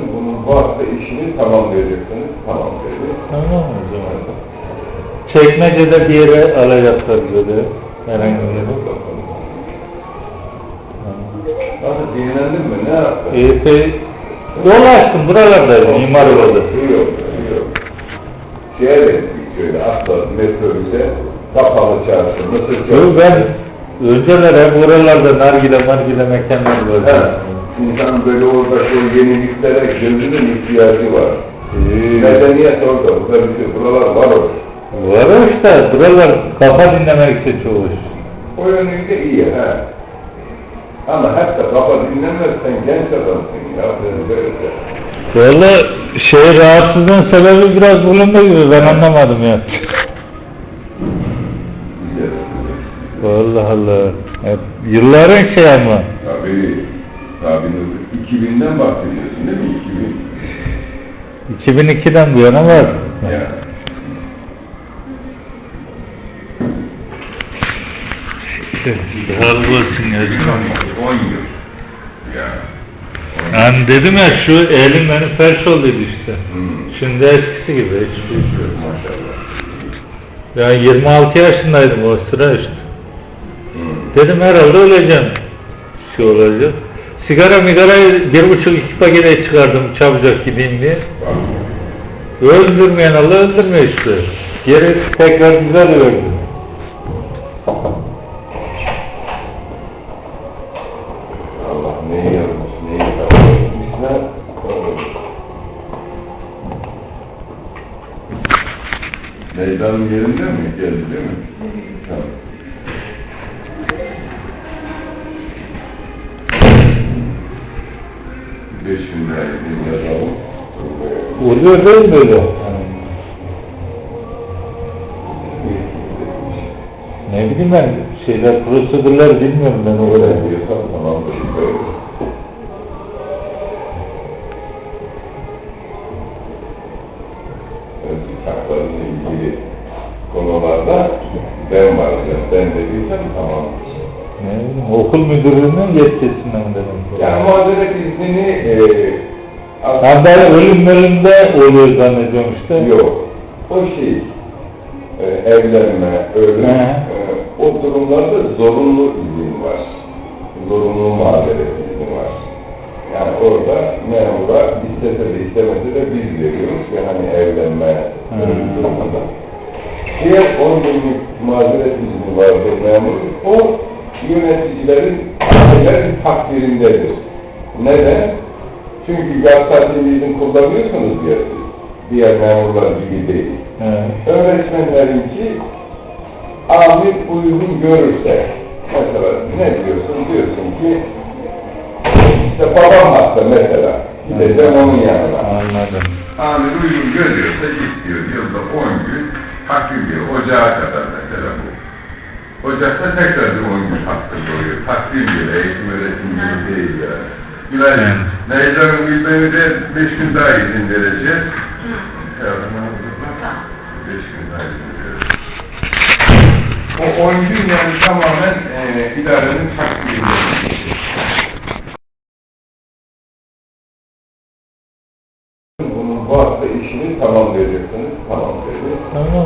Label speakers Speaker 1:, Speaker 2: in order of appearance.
Speaker 1: Bunun varsa işini tamamlayacaksınız, tamamlayacak.
Speaker 2: Tamam o zaman. Çekmecede bir yere alacaklar böyle. Herhangi bir yere.
Speaker 1: Nasıl dinlendin mi? Ne yaptın?
Speaker 2: EYT yol açtım buralarda mimar yolda.
Speaker 1: Şey yok, şey yok. Şeye gittik şöyle atladım metrobüse, kapalı çarşı, Mısır
Speaker 2: Yok
Speaker 1: çarşı.
Speaker 2: ben önceler hep buralarda nargile margile mekanlar böyle.
Speaker 1: İnsan böyle orada şu yeniliklere gözünün ihtiyacı var.
Speaker 2: İyi.
Speaker 1: Medeniyet orada, burada bir şey, buralar var orada.
Speaker 2: Var işte buralar kafa dinlemek için çoğu iş.
Speaker 1: O yönüyle iyi ha. Ama hep de kafa dinlemezsen genç adamsın ya. Böyle de.
Speaker 2: Valla şey rahatsızlığın sebebi biraz bulundu gibi ben anlamadım ya. Allah Allah. Hep yılların şey ama.
Speaker 1: Tabii. Tabii. 2000'den bahsediyorsun değil mi? 2000.
Speaker 2: 2002'den bu yana var.
Speaker 1: Ya.
Speaker 2: Razı olsun ya.
Speaker 1: 10 yıl. Ya.
Speaker 2: Yani dedim ya şu elim benim felç olduydu işte.
Speaker 1: Hmm.
Speaker 2: Şimdi eskisi gibi hiçbir
Speaker 1: Maşallah.
Speaker 2: Yani 26 yaşındaydım o sıra işte.
Speaker 1: Hmm.
Speaker 2: Dedim herhalde öleceğim. Şey olacak. Sigara migarayı bir buçuk iki pakete çıkardım çabucak gideyim diye. Öldürmeyen Allah öldürmüyor işte. Geri tekrar güzel öldü.
Speaker 1: Allah neyi yazmış, neyi yazmış. İslam, Meydanın yerinde mi? Geldi değil mi? Tamam. Yazalım.
Speaker 2: Oluyor değil böyle? Ne bileyim ben şeyler prosedürler bilmiyorum ben o kadar.
Speaker 1: diyorsan tamam. Haklarıyla ilgili konularda ben varım. Ben dediysem tamam.
Speaker 2: Bileyim okul müdürlüğünün yetkisinden dedim.
Speaker 1: Yani mazeret iznini e,
Speaker 2: Ha ben ölüm ölümde oluyor zannediyorum işte.
Speaker 1: yok. O şey e, evlenme, ölüm
Speaker 2: He.
Speaker 1: e, o durumlarda zorunlu izin var. Zorunlu mazeret izni var. Yani orada memura istese de istemese de biz veriyoruz ve hani evlenme
Speaker 2: He.
Speaker 1: ölüm durumunda. Diğer 10 günlük mazeret izni vardır memur. O yöneticilerin, ailelerin takdirindedir. Neden? Çünkü izin kullanıyorsunuz diye siz. Diğer memurlar gibi değil.
Speaker 2: He.
Speaker 1: Öğretmenlerinki amir uygun görürse mesela ne diyorsun? Diyorsun ki işte babam hasta mesela. Gideceğim onun yanına.
Speaker 2: Anladım.
Speaker 1: Amir uygun görüyorsa git diyor. Yılda 10 gün takvim diyor. Ocağa kadar. Ocak'ta tekrar bir 10 gün hakkında oluyor. Takvim gibi, eğitim öğretim gibi değil yani.
Speaker 2: Bilal,
Speaker 1: Necla Ümit de 5 gün daha izin vereceğiz. Hı. 5 gün daha izin vereceğiz. O 10 gün yani tamamen e, idarenin takvimi. bu hafta işini tamam vereceksiniz. Tamam vereceksiniz. Tamam.